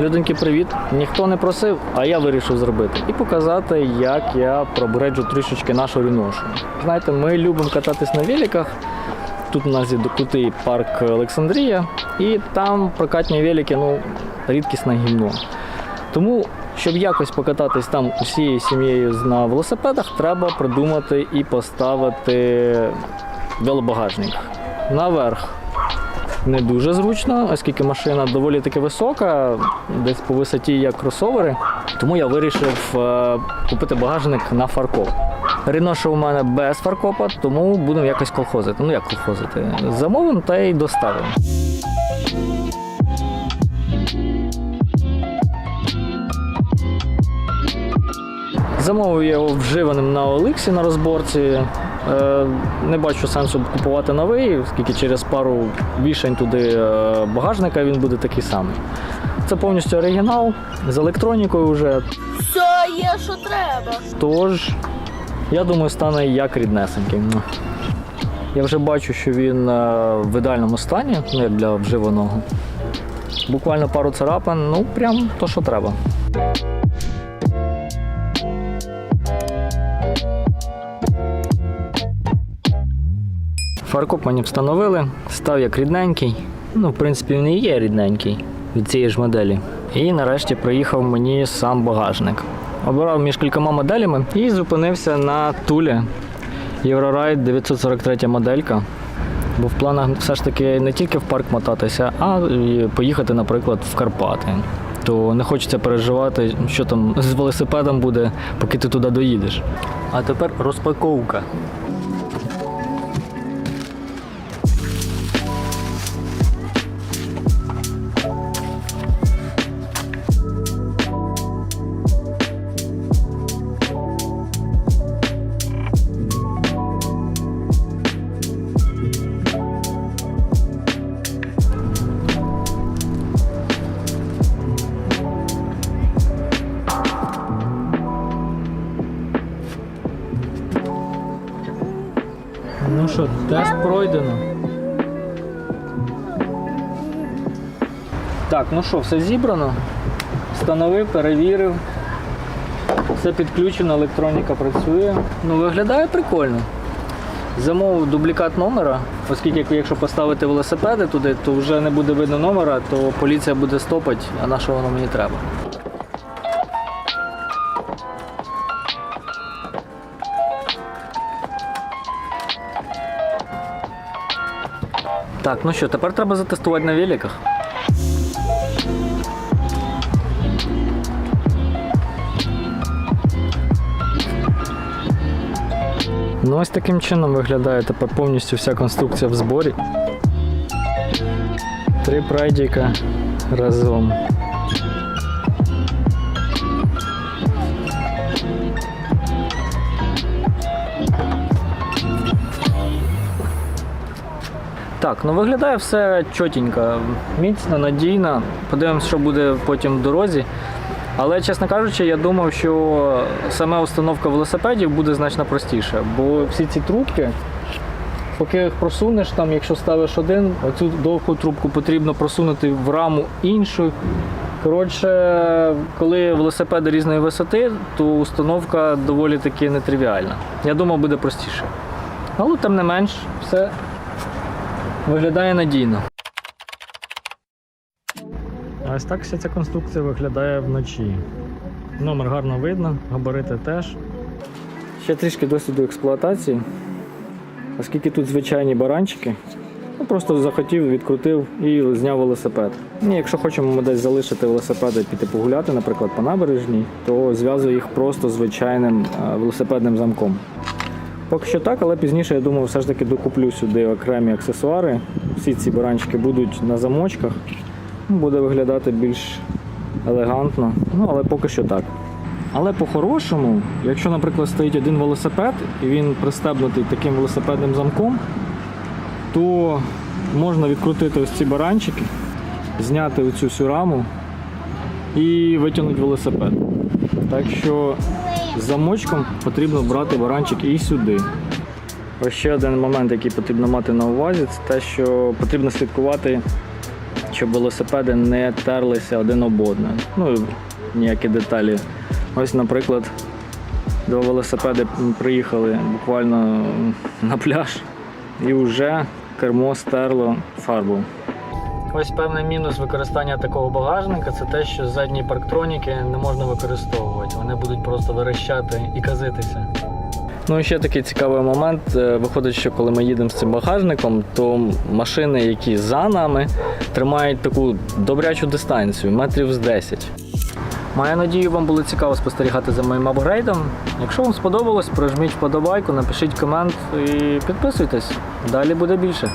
Людоньки, привіт! Ніхто не просив, а я вирішив зробити і показати, як я пробереджу трішечки нашу ріношу. Знаєте, ми любимо кататись на великах. Тут у нас є крутий парк Олександрія, і там прокатні велики, ну, рідкісне гімно. Тому, щоб якось покататись там усією сім'єю на велосипедах, треба придумати і поставити велобагажник. Наверх не дуже зручно, оскільки машина доволі таки висока, десь по висоті як кросовери. Тому я вирішив е, купити багажник на фаркоп. Ріноша у мене без фаркопа, тому будемо якось колхозити. Ну як колхозити? Замовимо та й доставимо. Замовив його вживаним на Оликсі на розборці. Е, Не бачу сенсу купувати новий, оскільки через пару вішень туди е, багажника він буде такий самий. Це повністю оригінал з електронікою вже. Все є, що треба. Тож, я думаю, стане як ріднесенький. Муа. Я вже бачу, що він е, в ідеальному стані, ну як для вживаного. Буквально пару царапин, ну прям то, що треба. Фаркоп мені встановили, став як рідненький. Ну, в принципі, він і є рідненький від цієї ж моделі. І нарешті приїхав мені сам багажник. Обирав між кількома моделями і зупинився на Тулі Euroride 943 моделька. Бо в планах все ж таки не тільки в парк мотатися, а поїхати, наприклад, в Карпати. То не хочеться переживати, що там з велосипедом буде, поки ти туди доїдеш. А тепер розпаковка. Ну що, тест пройдено. Так, ну що, все зібрано. Встановив, перевірив. Все підключено, електроніка працює. Ну, виглядає прикольно. Замовив дублікат номера, оскільки якщо поставити велосипеди туди, то вже не буде видно номера, то поліція буде стопати, а на що воно мені треба. Так, ну що, тепер треба затестувати на великах. Ну, ось таким чином виглядає тепер повністю вся конструкція в зборі. Три прайдіка разом. Так, ну виглядає все чотенько, міцно, надійно. Подивимось, що буде потім в дорозі. Але, чесно кажучи, я думав, що саме установка велосипедів буде значно простіше, бо всі ці трубки, поки їх просунеш, там, якщо ставиш один, оцю довгу трубку потрібно просунути в раму іншу. Коротше, коли велосипеди різної висоти, то установка доволі таки нетривіальна. Я думав, буде простіше. Але тим не менш, все виглядає надійно. А ось так вся ця конструкція виглядає вночі. Номер гарно видно, габарити теж. Ще трішки досвіду експлуатації, оскільки тут звичайні баранчики. Ну, просто захотів, відкрутив і зняв велосипед. І якщо хочемо ми десь залишити велосипеди і піти погуляти, наприклад, по набережній, то зв'язую їх просто звичайним е, велосипедним замком. Поки що так, але пізніше я думаю, все ж таки докуплю сюди окремі аксесуари. Всі ці баранчики будуть на замочках. Ну, Буде виглядати більш елегантно. Ну, але поки що так. Але по-хорошому, якщо, наприклад, стоїть один велосипед і він пристебнутий таким велосипедним замком, то можна відкрутити ось ці баранчики, зняти оцю всю раму і витягнути велосипед. Так що замочком потрібно брати баранчик і сюди. Ось ще один момент, який потрібно мати на увазі, це те, що потрібно слідкувати, щоб велосипеди не терлися один об одне. Ну і ніякі деталі. Ось, наприклад, два велосипеди приїхали буквально на пляж і вже кермо стерло фарбу. Ось певний мінус використання такого багажника це те, що задні парктроніки не можна використовувати. Вони будуть просто верещати і казитися. Ну і ще такий цікавий момент. Е, Виходить, що коли ми їдемо з цим багажником, то машини, які за нами, тримають таку добрячу дистанцію, метрів з 10. Маю надію, вам було цікаво спостерігати за моїм апгрейдом. Якщо вам сподобалось, прожміть вподобайку, напишіть комент і підписуйтесь. Далі буде більше.